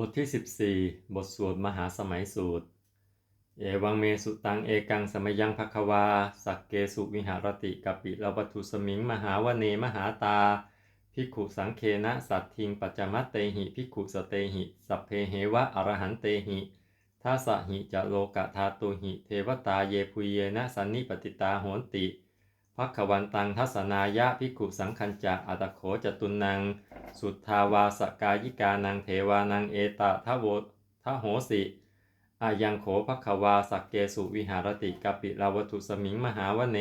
บทที่ 14 บทสวดมหาสมัยสูตร เอวังเมสุตังเอกังสมยังภควา สักเกสุวิหารติกปิลวัตุสมิง มหาวเนมหาตาภิกขุสังเคนะสัตทิงปัจจมัตเตหิภิกขุสเตหิ สัพเพเหวะอรหันเตหิทัสสหิจะโลกะธาตุหิ เทวตาเยพุยเยนะสันนิปติตาโหนติ พักขวันตังทัศนายะภิกุสังคัญจะอัตโขจตุนัง สุทธาวาสกายิกานังเทวานังเอตะทะโวทะโหสิอายังโขภควาสักเกสุวิหารติกปิลาวัตุสมิงมหาวเน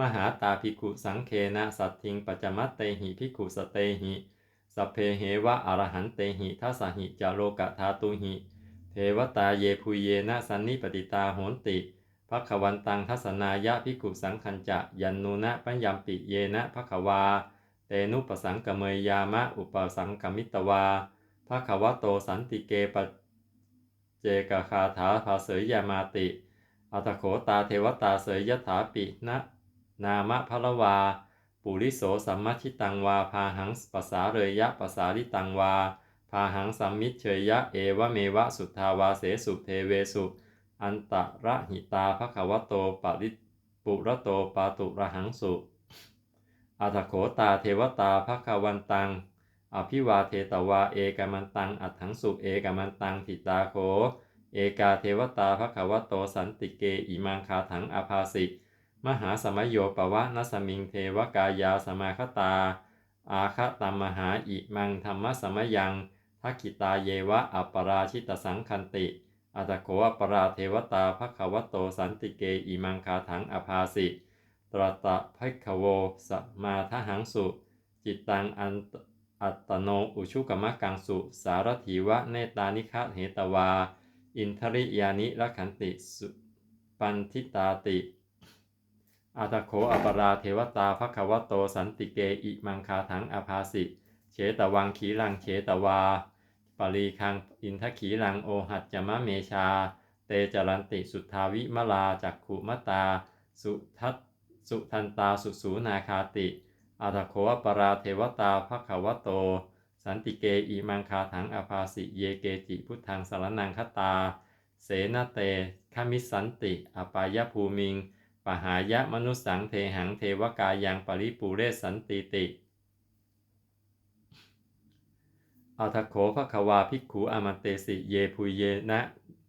มหาตาภิกุสังเคนะสัตทิงปัจมัตเตหิภิกุสเตหิ สัพเพเหวะอรหันเตหิทัสหิจาโลกะธาตุหิ เทวตาเยพุยเยนะสันนิปติตาโหนติ พักขวันตังทัศนายะภิกุสังคัญจะยันนูนะปัญญัมปิเยนะพักขวา เตนุปสังกเมยยามะอุปสังกมิตวาภะควะโตสันติเกปเจกคาถาภาเสยยามาติ อัตโขตาเทวตาเสยยถาปินะนามะพะละวา ปุริโสสัมมชิตังวาพาหังปสาเรยะปสาลิตังวาพาหังสัมมิเชยยะเอวะเมวะสุทธาวาเสสุเทเวสุ อันตะระหิตาภะควโตปริปุระโตปาตุระหังสุอัตโขตาเทวตาภควันตัง อภิวาเทตวาเอกามันตัง อัถังสุเอกามันตังทิตาโข เอกาเทวตาภควโตสันติเกอิมังคาถังอาภาสิมหาสมัยโยปวะนัสมิงเทวกายาสมาคตา อาคตัมหาอิมังธรรมสมยังทักขิตาเยวะอัปปราชิตสังคันติ อัตโขอัปราเทวตาภควโตสันติเกอิมังคาถังอภาสิตรตะภัคโวสมาทหังสุ จิตตังอันอัตโนอุชุกมะกังสุ สารถีวะเนตานิคะเหตวา อินทริยานิรัขันติสุปันทิตาติอัตโขอปราเทวตาภควโตสันติเกอิมังคาถังอภาสิเฉตวังขีลังเฉตวา ปรีคังอินทขีลังโอหัจจมะเมชา เตจรันติสุทธาวิมลาจักขุมตา สุทัตสุทันตาสุสูนาคาติอัตโขปราเทวตาภควโต สันติเกอิมังคาถังอภาสิเยเกจิพุทธังสารนังคตา เสนาเตขมิสันติ อปายภูมิง ปหายะมนุสสังเทหังเทวกายังปริปูเรสันติติ อัตโขภควาภิกขุอามันเตสิเยพุเยนะ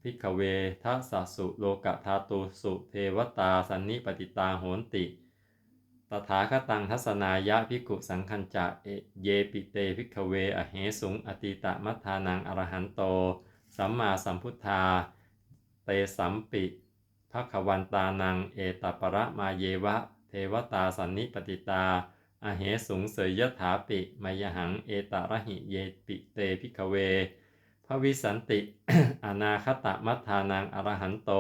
ภิกขเวทัสสะสุโลกะธาตุสุเทวตาสันนิปติตาโหนติ ตถาคตังทัศนายะภิกขุสังคัญจะเอเยปิเตภิกขเวอเหสุงอติตะมัทานังอรหันโต สัมมาสัมพุทธา เตสัมปิภควันตานังเอตประมาเยวะ เทวตาสันนิปติตา อเหสุงเสยยถาปิมยหังเอตาระหิเยปิเตภิกเว พระวิสันติ อนาคตะมัทานังอรหันโต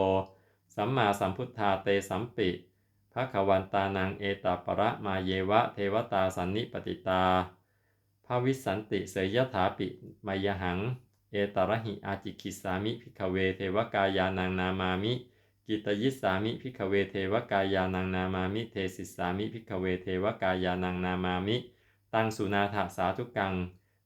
สัมมาสัมพุทธาเตสัมปิภควันตานังเอตาปรมาเยวะเทวตาสันนิปติตา พระวิสันติเสยยถาปิมยหัง เอตาระหิอาจิกิสามิภิกเวเทวกายานังนามามิ กิตยิสามิภิกเวเทวกายานังนามามิเทสิสามิภิกเวเทวกายานังนามามิ ตังสุนาถาสาธุกัง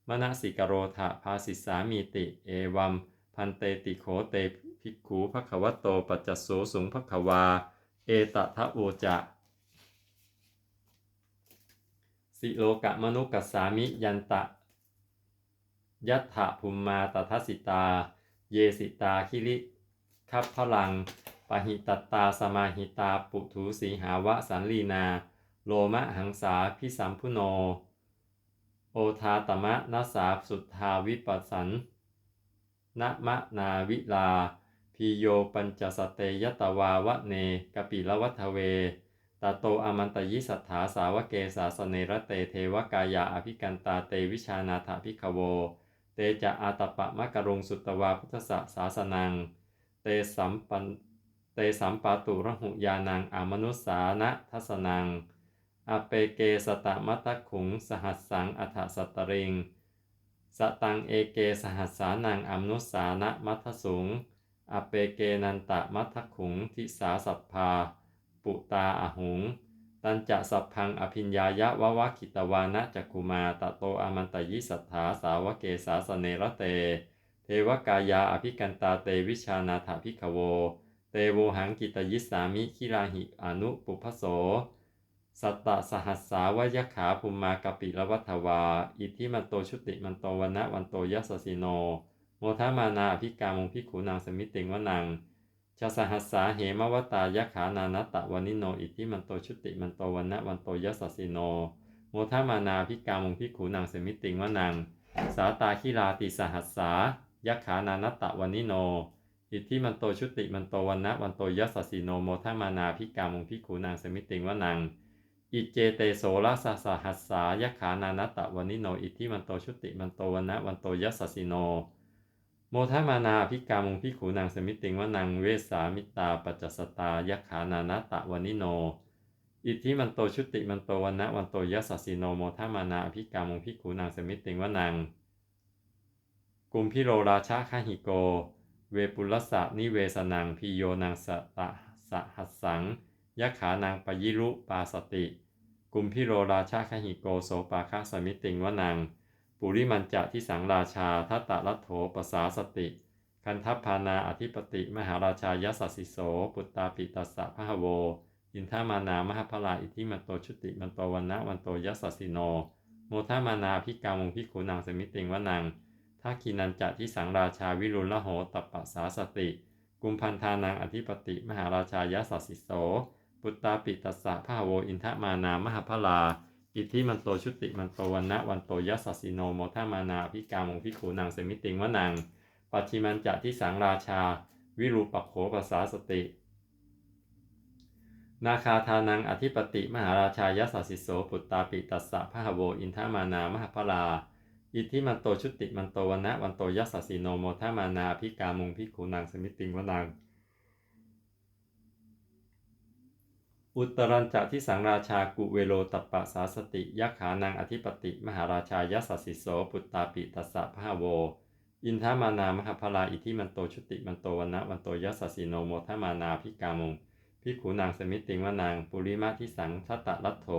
มณสิกโรธาภาสิสามีติ เอวัม พันเตติโขเตภิกขูภควโตปัจจโสสุงภควา เอตทะโอจะ สิโลกะมนุกัสสามิยันตะ ยัตถะภุมมาตทัสิตา เยสิตาคิริคัพพลัง ปหิตตาสมาหิตาปุถุสีหาวะสันลีนา โลมะหังสาพิสัมพุโน โอทาตมะนัสสาสุทธาวิปัสสันนะมะนาวิลา พีโยปัญจสเตยตวาวะเนกปิลวัทเวตาโตอมันตยิสัทธาสาวเกสาสเนระเตเทวกายาอภิกันตาเตวิชานาถาภิกขโว เตจะอาตปะมะกรุงสุตวาพุทธสสาสนัง เตสัมปัน เตสัมปาตุระหุยานังอามนุสสานะทัสนังอเปเกสตมัตขุงสหัสสังอัฏฐสัตริง สตังเอเกสหัสสานังอมนุสสานะมัทสุงอเปเกนันตะมัทขุงทิสาสัพพา ปุตาอหุง ตันจะสัพพังอภิญญายะวะวะคิตวานะจักุมาตะโตอามันตยิสัทธาสาวเกสาสเนระเต เทวกายาอภิกันตาเตวิชานาถาภิกขโว เตโวหังกิตยิสามิคิราหิอนุปุพโส สัตตะสหัสสาวยขาภุมมากปิละวัฏวา อิทิมันโตชุติมันโตวันนะวันโตยัสสิโน โมทามานาอภิกามุงพิขูนางสมิติงวนังชาสหัสสาเหมวตายขานานตะวานิโน อิทิมันโตชุติมันโตวันนะวันโตยัสสิโน โมทามานาอภิกามุงพิขูนางสมิติงวนัง สาตาคิราติสหัสสา ยขานานตะวานิโน อิทธิมันโตชุติมันโตวันนะวันโตยัสสสิโนโมทามานาพิกามุงพิขูนางสมิติงวนังอิเจเตโสราสสหัสสายขานานตตะวานิโนอิทธิมันโตชุติมันโตวันนะวันโตยัสสสิโน โมทามานาพิกามุงพิขูนางสมิติงวนังเวสามิตาปัจจสตายขานานตตะวานิโน อิทธิมันโตชุติมันโตวันนะวันโตยัสสสิโนโมทามานาพิกามุงพิขูนางสมิติงวนังกุมพิโรราชาคหิโก เวปุลสะนิเวสนังพิโยนางสตะสหัสสังยขานางปยิรุปาสติ กุมพิโรราชาคหิโกโสปาคาสมิติงวนังปุริมันจะที่สังราชาทัตตะรัตโถปสาสติ คันทัพพานาอธิปติมหาราชายสัสสิโส ปุตตาปิตัสสะพหโว อินทามานามหาพลาอิทิมันโตชุติมันโตวันนะวันโตยัสสิโน โมทามานาพิกามงพิขุนางสมิติงวนัง ทักขินันจะที่สังราชาวิรุลโหตปปะสาสติ กุมพันธานางอธิปติ มหาราชายสัสสิโส ปุตตาปิตัสสะพหโวอินทมานามหาพลา อิทธิมันโตชุติมันโตวันนะวันโตยัสสิโนโมทามานาพิกามงพิขูนางเสมิติงวนัง ปัจฉิมันจะที่สังราชา วิรูปโขปสาสตินาคาทานังอธิปติ มหาราชายสัสสิโส ปุตตาปิตัสสะพหโวอินทมานามหาพลา อิทธิมันโตชุติมันโตวันนะวันโตยัสสสิโนโมทามานาพิกามุงพิขูนางสมิติงวนังอุตรัญจะที่สังราชากุเวโลตัปปะสาสติยักขานางอธิปติ มหาราชายัสสิโสปุตตาปิตัสสะพหโว อินทามานามหาพลาอิทิมันโตชุติมันโตวันนะวันโตยัสสสิโนโมทามานาพิกามุงพิขูนางสมิติงวนางปุริมาทิสังทัตตะรัตโถ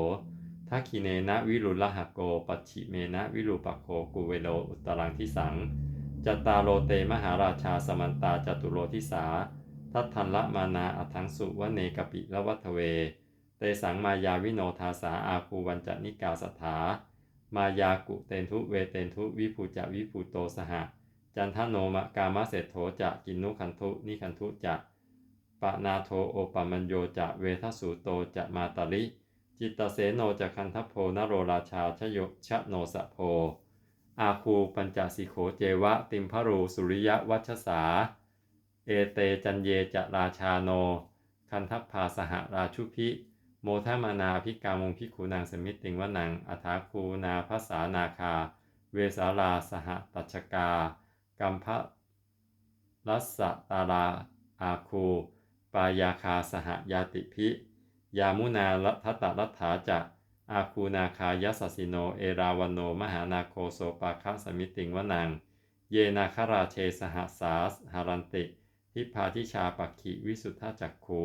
ทักขิเนนะวิรุลหะโก ปัจฉิเมนะวิรูปโคกุเวโลอุตรังทิสังจัตตาโลเตมหาราชาสมันตาจตุโรทิสา ทัตทันละมานาอัทังสุวเนกปิละวัตเว เตสังมายาวิโนทาสาอาคูวันจนิกาสถามายากุเตนทุเวเตนทุวิภูจะวิภูโตสหจันทโนมะกามะเศรษโถจะกินนุคันทุนิคันทุจะปะนาโทโอปมัญโยจะเวทสูโตจะมาตาลิ จิตตเสโนจะคันทโพนโรราชาชโยชโนสะโพ อาคูปัญจสิโขเจวะ ติมพรูสุริยะวัชสา เอเตจันเยจะราชาโน คันทัพพาสหราชุพิ โมทามานาพิกามงพิคูนางสมิติงวนังอัฐาคูนาภาษานาคา เวสาลาสหตัชกา กัมพะรัสสตาราอาคู ปายาคาสหยาติพิ ยามุนาลัทัตตรัฐถาจะอาคูนาคายัสสิโน เอราวันโน มหานาโคโสปาคาสมิติงวนัง เยนาคราเชสหสาสหารันติ ทิพาทิชาปักขิวิสุทธจักขู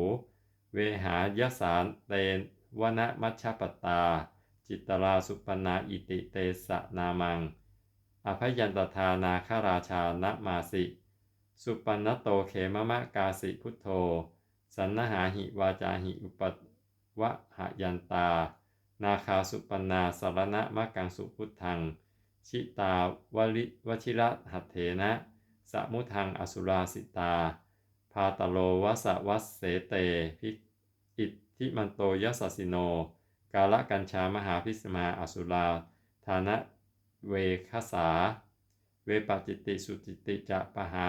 เวหายสารเตนวนมัชฌปตา จิตตราสุปนาอิติเตสนามัง อภยันตทานาคาราชานะมาสิ สุปนนโตเขมมะกาสิพุทโธ สันนหาหิวาจาหิอุป วะหยันตา นาคาสุปนาสารณะมะกังสุพุทธัง ชิตาวลิวชิระหัตเถนะสมุทังอสุราสิตา พาตโลวัสวัสเสเตภิอิทธิมันโตยสสสิโน กาละกัญชามหาพิสมาอสุราธานะเวคสา เวปจิติสุจิติจะปหา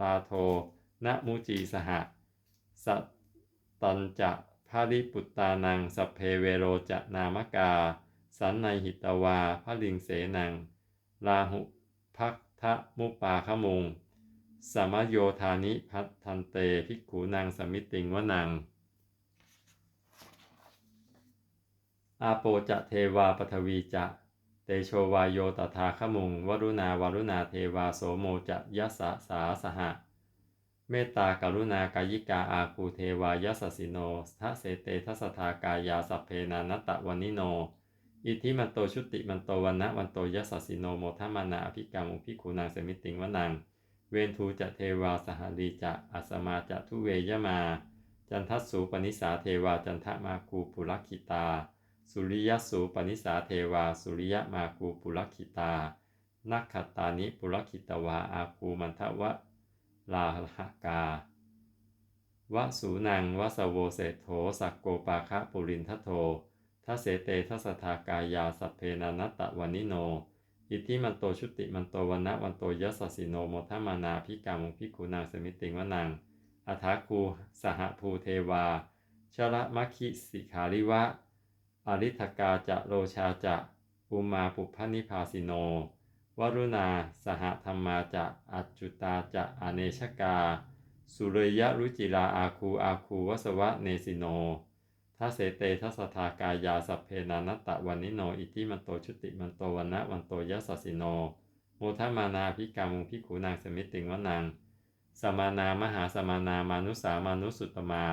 ลาโทนะมุจีสหะสตันจะาริปุตตานังสัพเพเวโรจะนามกา สันในหิตวาพระลิงเสนังลาหุพักทะมุปาขมุง สมโยธานิพัททันเตภิกขูนางสมิติงวนัง อาโปจะเทวาปทวีจะเตโชวายโยตถาขมุง วรุณาวรุณาเทวาโสโมจะยัสสะสาสหะ เมตตากรุณากายิกาอาคูเทวายัสสิโนทัเสเตทัสทากายาสัพเพนานตะวันิโน อิทิมันโตชุติมันโตวันนะวันโตยัสสิโนโมทมานาอภิกรรมอุภิคูนางเสมิติงวนัง เวนทูจะเทวาสหรีจะอัสมาจะทุเวยมา จันทัสสูปนิสาเทวาจันทมาคูปุรคิตา สุริยสูปนิสาเทวาสุริยมาคูปุรคิตานักขตานิปุรคิตวาอาคูมันทวะ ลาหกาวสูนังวสโวเศโธสักโกปาคะปุรินทโททัเสเตทัสทากายาสัพเพนานัตตะวานิโน อิทิมันโตชุติมันโตวันนะวันโตยสสิโนโมทมานาพิกามุพิคูนางสมิติงวนังอัฐาคูสหภูเทวาชระมัคคิสิขาริวะ อริทกาจะโรชาจะ อุมาปุพพนิพาสิโน วรุณา สหธรรมาจะอัจจุตาจะอเนชกา สุเรยะรุจิราอาคูอาคูวสวะเนสิโนทัเสเตทัสทากายาสัพเพนานัตตะวันนิโน อิทิมันโตชุติมันโตวันนะวันโตยัสสสิโน โมทมานาพิกามุพิขูนางสมิติงวนังสมานามหาสมานามานุสามานุสุตตมา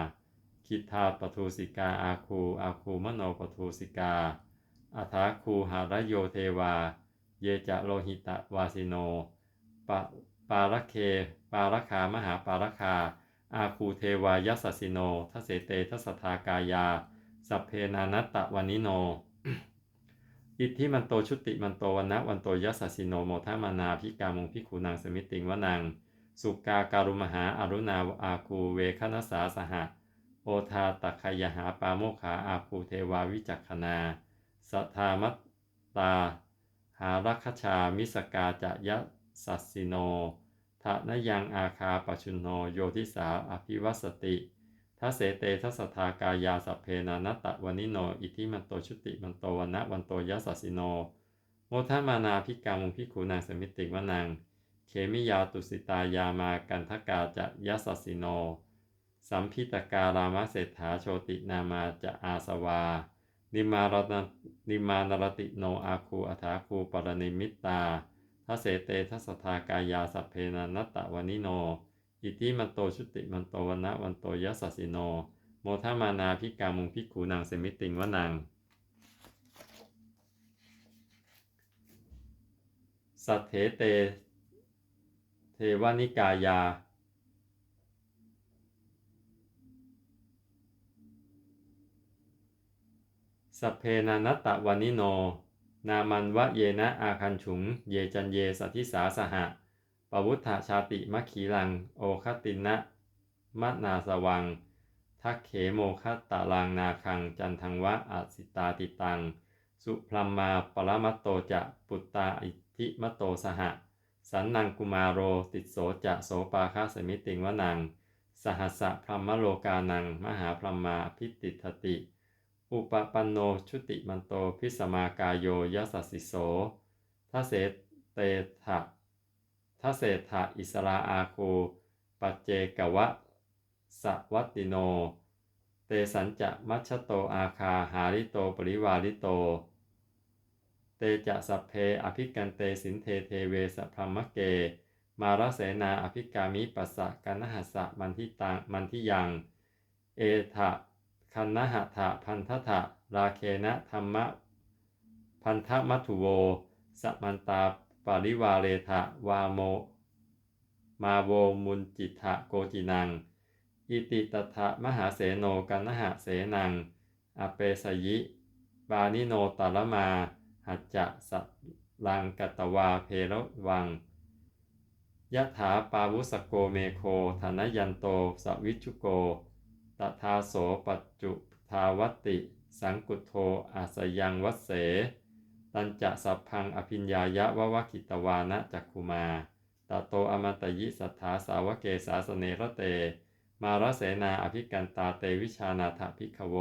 คิทาปทูสิกาอาคูอาคูมโนปทูสิกาอัฐาคูหารโยเทวา เยจะโลหิตะวาสิโนปะปาระเค ปาระคามหาปาระคา อาคูเทวายัสสิโนทเสเตทสทากายา สัพเพนานัตตะวานิโน อิทธิมันโตชุติมันโตวันนะวันโตยัสสิโนโมทมานาพิกามุงพิขูนางสมิติงวนัง สุกาการุมหาอรุณาอาคูเวคณสาสหะ โอทาตคยหาปาโมขาอาคูเทวาวิจักขนาสัทธามัตตา หารัคชามิสกาจะยะสัสสิโนทะนยังอาคาปชุนโนโยทิสาอภิวัสติทัเสเตทัสทากายาสัพเพนานัตตะวานิโน อิทิมันโตชุติมันโตวันนะวันโตยัสสสิโนโมทมานาพิกามุงพิขูนางสมิติวนังเขมิยาตุสิตายามากันทกาจะยัสสสิโน สัมพิตการามเศรษฐาโชตินามาจะอาสวา นิมารณนิมานรติโนอาคูอัฐาคูปรณิมิตตาทัเสเตทัสทากายาสัพเพนานัตตะวานิโน อิติมันโตชุติมันโตวันนะวันโตยัสสสิโน โมทามานาพิกามุงพิขูนางเสมิติงวนัง สัทเถเต เทวานิกายา สเพนานัตตะวานิโน นามันวะเยนะอาคันฉุง เยจันเยสัทธิสาสหะปวุฒธชาติมัคคีลัง โอคตินะมะนาสวัง ทักเขโมคัตตาลังนาคัง จันทังวะอาสิตาติตัง สุพลัมมาปรมัตโตจะปุตตาอิทิมโตสหะ สันนังกุมาโรติโสจะโสปาคาสมิติงวนัง สหัสสะพรหมโลกานัง มหาพรหมาพิติทติ อุปปันโนชุติมันโตพิสมากายโยยัสสสิโสทเสเตถะทเศถะอิสราอาคู ปัจเจกวะสวัตติโน เตสัญจะมัชโตอาคาหาริโตปริวาริโต เตจะสัพเพอภิกันเตสินเทเทเวสพรมเก มารเสนาอภิกามิปัสสะกันหัสสะมันทิตังมันทิยัง เอทะ คันนหทะพันททะราเคนะธรรมะพันธมัทุโวสมันตาปาริวาเรทะวาโม มาโวมุนจิตะโกจินัง อิติตถะมหาเสโนกันนหะเสนัง อเปสยิบานิโนตาลมา หัจจะสัลังกัตวาเพรวังยะถาปาวุสโกเมโคธนยันโตสวิชุโก ตถาโสปัจจุทาวติ สังกุโทอาสยังวัเส ตันจะสัพพังอภิญญายะวะวะกิตวานะจักคุมาตโตอมตยิสัทธาสาวเกสาสเนระเต มารเสนาอภิกันตาเตวิชานาถภิกขโว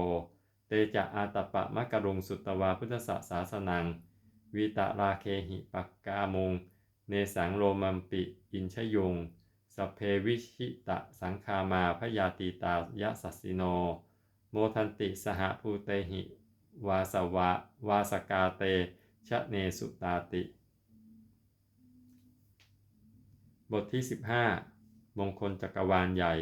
เตจะอาตปะมะกรุงสุตวาพุทธสสาสนัง วีตะราเคหิปักกามง เนสังโรมัมปิ อินชยง สพเพวิชิตะสังคามาพยาตีตายะสัสสิโน โมทันติสหภูเตหิ วาสวะ วาสกาเต ชะเนสุตาติ บทที่ 15 มงคลจักรวาลใหญ่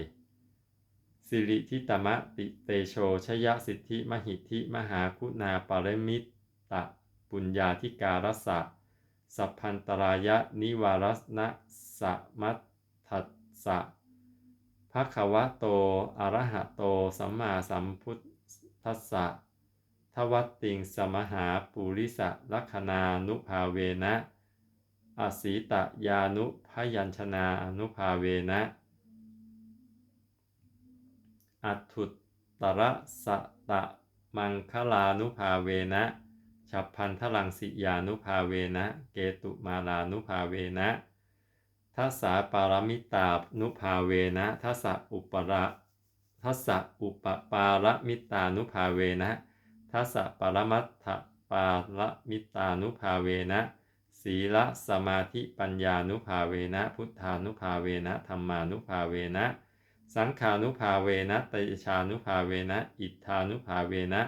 สิริทิตมะติเตโชชยสิทธิมหิทธิมหาคุณาปารมิตตะปุญญาธิการสะสัพพันตรายะนิวารสนะสมัต สะภะคะวะโต อะระหะโต สัมมาสัมพุทธัสสะทวัตติงสมหาปุริสะลัคคณานุภาเวนะ อสีตยานุพยัญชนาอนุภาเวนะ อัตุตระสะตะมังคลานุภาเวนะ ฉับพันธลังสิยานุภาเวนะ เกตุมาลานุภาเวนะ ทัสสะปารมิตานุภาเวนะทัสสะอุประทัสสะอุปปารมิตานุภาเวนะทัสสะปรมัตถปารมิตานุภาเวนะศีลสมาธิปัญญานุภาเวนะ พุทธานุภาเวนะธรรมานุภาเวนะ สังขานุภาเวนะตยชานุภาเวนะ อิทธานุภาเวนะ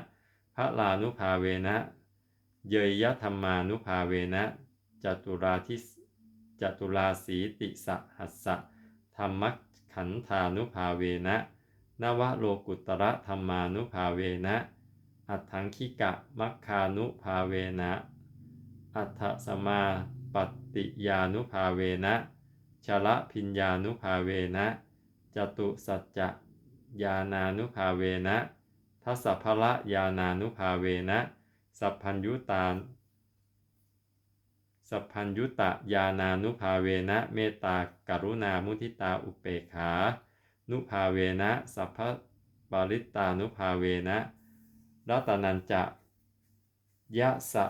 พระลานุภาเวนะ เยยยธรรมานุภาเวนะจตุราทิ จตุราสีติสหัสสะธรรมขันธานุภาเวนะนวโลกุตระธรรมานุภาเวนะ อัตถังคิกะมัคคานุภาเวนะ อัตถสมาปฏิยานุภาเวนะชละพิญญานุภาเวนะ จตุสัจจะญาณานุภาเวนะทัสสะพละญาณานุภาเวนะ สัพพัญยุตา สัพพัญยุตะญาณานุภาเวนะเมตตากรุณามุทิตาอุเปกขา นุภาเวนะสัพพปาริตานุภาเวนะรัตนันจะยะสะ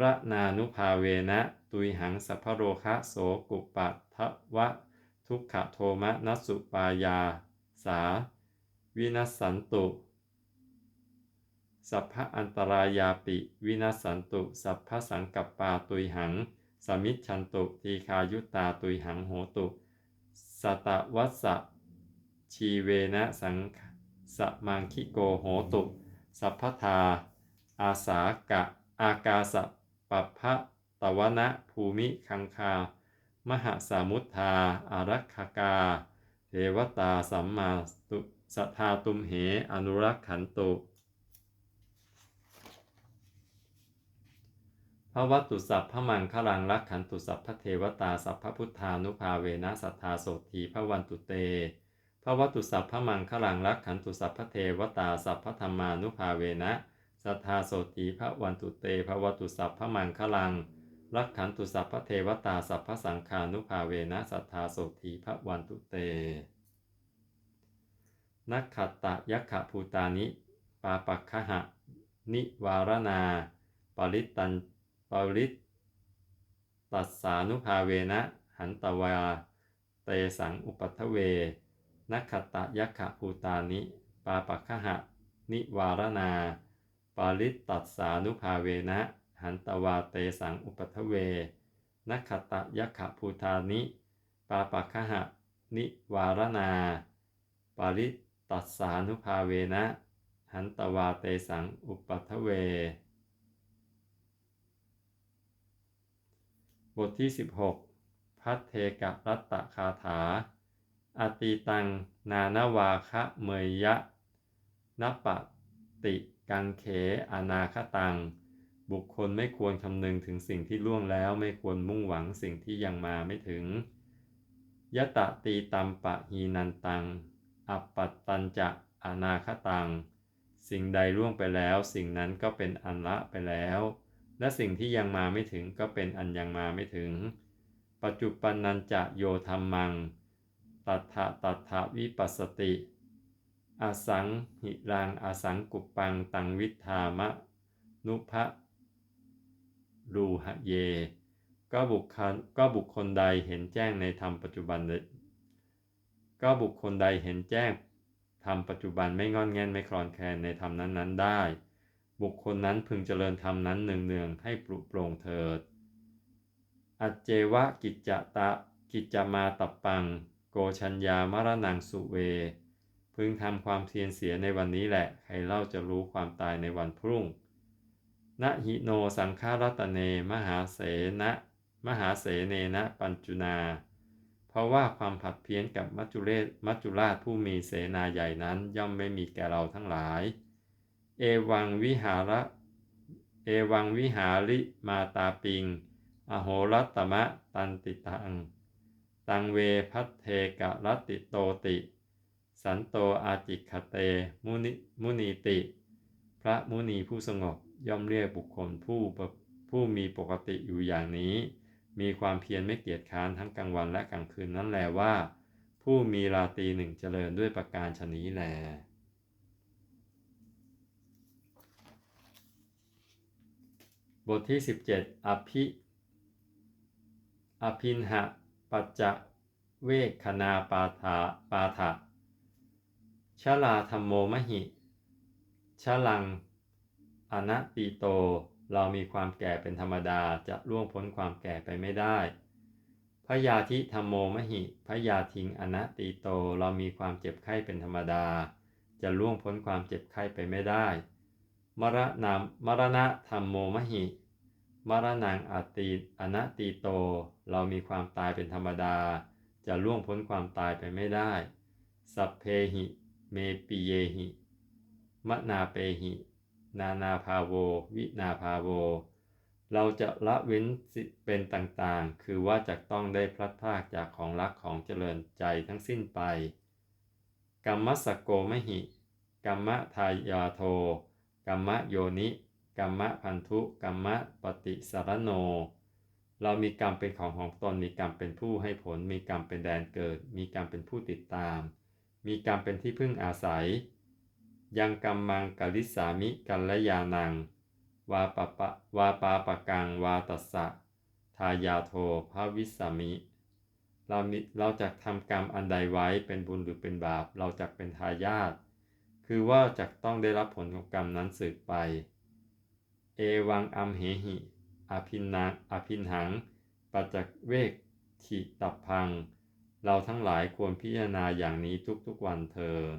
ระนานุภาเวนะตุยหังสัพพโรคะโสกุปะทะวะ ทุกขโทมะนัสสุปายา สา วินัสสันตุ สัพพะอันตรายาปิ วินัสสันตุ สัพพะสังกัปปาตุยหัง สมิชันตุ ทีคายุตาตุยหังโหตุสตวัสสะชีเวนะสังสมังคิโกโหตุ สัพพทา อาสากะ อากาสะปัพพะตวนะภูมิคังคา มหาสามุทธาอารักขกา เทวตาสัมมาตุสทาตุมเหอนุรักขันตุ พระวัตุสัพพะมังคลังรักขันตุสัพพะเทวตาสัพพพุทธานุภาเวนะสัทธาโสทีพระวันตุเตพระวัตุสัพพะมังคลังรักขันตุสัพพะเทวตาสัพพธรรมานุภาเวนะสัทธาโสตีพระวันตุเตพระวัตุสัพพะมังคลังรักขันตุสัพพะเทวตาสัพพสังขานุภาเวนะสัทธาโสตีพระวันตุเตนักขัตตะยักขภูตานิ ปาปัคคะหะนิวารนา ปริตัน ปริตตัสสานุภาเวนะ หันตวา เตสังอุปัทเว นักขตะยักขภูตานิ ปาปัคคะหะ นิวารนาปาริตตัสสานุภาเวนะ หันตวาเตสังอุปัทเว นักขตะยักขภูธานิ ปาปัคคะหะ นิวารนาปาริตตัสสานุภาเวนะ หันตวาเตสังอุปัทเว บทที่ 16 พัทเทกะรัตตะคาถา อติตัง นานาวาคะเมยยะนปะติกังเขอนาคตัง บุคคลไม่ควรคำนึงถึงสิ่งที่ล่วงแล้วไม่ควรมุ่งหวังสิ่งที่ยังมาไม่ถึง ยะตะตีตัมปะหีนันตัง อัปปัตตันจะอนาคตัง สิ่งใดล่วงไปแล้ว สิ่งนั้นก็เป็นอันละไปแล้ว และสิ่งที่ยังมาไม่ถึงก็เป็นอันยังมาไม่ถึง ปัจจุปันนันจะโยธรรมัง ตัทธะตัทธะวิปัสสติ อสังหิรังอสังกุปปังตังวิธามะ นุภะรูหะเย ก็บุคคลก็บุคคลใดเห็นแจ้งในธรรมปัจจุบัน ก็บุคคลใดเห็นแจ้งธรรมปัจจุบันไม่งอนแงนไม่คลอนแคลนในธรรมนั้นๆได้ บุคคลนั้นพึงเจริญธรรมนั้นเนืองๆให้ปลุกโปร่งเถิด อัจเจวะกิจจะตะกิจจะมาตับปัง โกชัญญามรณังสุเว พึงทำความเพียรเสียในวันนี้แหละใครเล่าจะรู้ความตายในวันพรุ่งนะหิโนสังฆารัตเน มหาเสนะมหาเสเนนะปัญจุนา เพราะว่าความผัดเพี้ยนกับมัจจุเรศมัจจุราชผู้มีเสนาใหญ่นั้นย่อมไม่มีแก่เราทั้งหลาย เอวังวิหาระ เอวังวิหาริมาตาปิง อโหรัตมะตันติตัง ตังเวพัทเทกะรตติโตติ สันโตอาจิคเต มุนิมุนีติ พระมุนีผู้สงบย่อมเรียกบุคคลผู้ผู้มีปกติอยู่อย่างนี้ มีความเพียรไม่เกียจค้านทั้งกลางวันและกลางคืนนั่นแลว่า ผู้มีราตรีหนึ่งเจริญด้วยประการชนี้แล บทที่ 17 อภิ อภินหะ ปัจจะเวคณาปาถาปาถะชลาธรรมโมมหิ ชลัง อนัตติโต เรามีความแก่เป็นธรรมดาจะล่วงพ้นความแก่ไปไม่ได้ พยาธิธรรมโมมหิ พยาทิงอนัตติโต เรามีความเจ็บไข้เป็นธรรมดา จะล่วงพ้นความเจ็บไข้ไปไม่ได้ มรณามรณะธรรมโมมหิ มรณังอตีอนัติโต เรามีความตายเป็นธรรมดา จะล่วงพ้นความตายไปไม่ได้ สัพเพหิ เมปิเยหิมนาเปหิ นานาภาโว วินาภาโว เราจะละเว้นสิเป็นต่างๆ คือว่าจะต้องได้พลัดพรากจากของรักของเจริญใจทั้งสิ้นไป กรรมสกโกมหิ กรรมทายาโท กรรมโยนิกรรมพันธุกรรมปฏิสารโน เรามีกรรมเป็นของของตน มีกรรมเป็นผู้ให้ผล มีกรรมเป็นแดนเกิด มีกรรมเป็นผู้ติดตาม มีกรรมเป็นที่พึ่งอาศัย ยังกรรมังกลิสามิกัลยานัง วาปะปะวาปาปะกัง วาตัสสะ ทายาโทภาวิสามิ เราเราจะทำกรรมอันใดไว้เป็นบุญหรือเป็นบาป เราจะเป็นทายาท คือว่าจะต้องได้รับผลของกรรมนั้นสืบไป เอวังอัมเหหิอภินนาอภินหัง ปัจจเวกขิตับพัง เราทั้งหลายควรพิจารณาอย่างนี้ทุกๆวันเทิน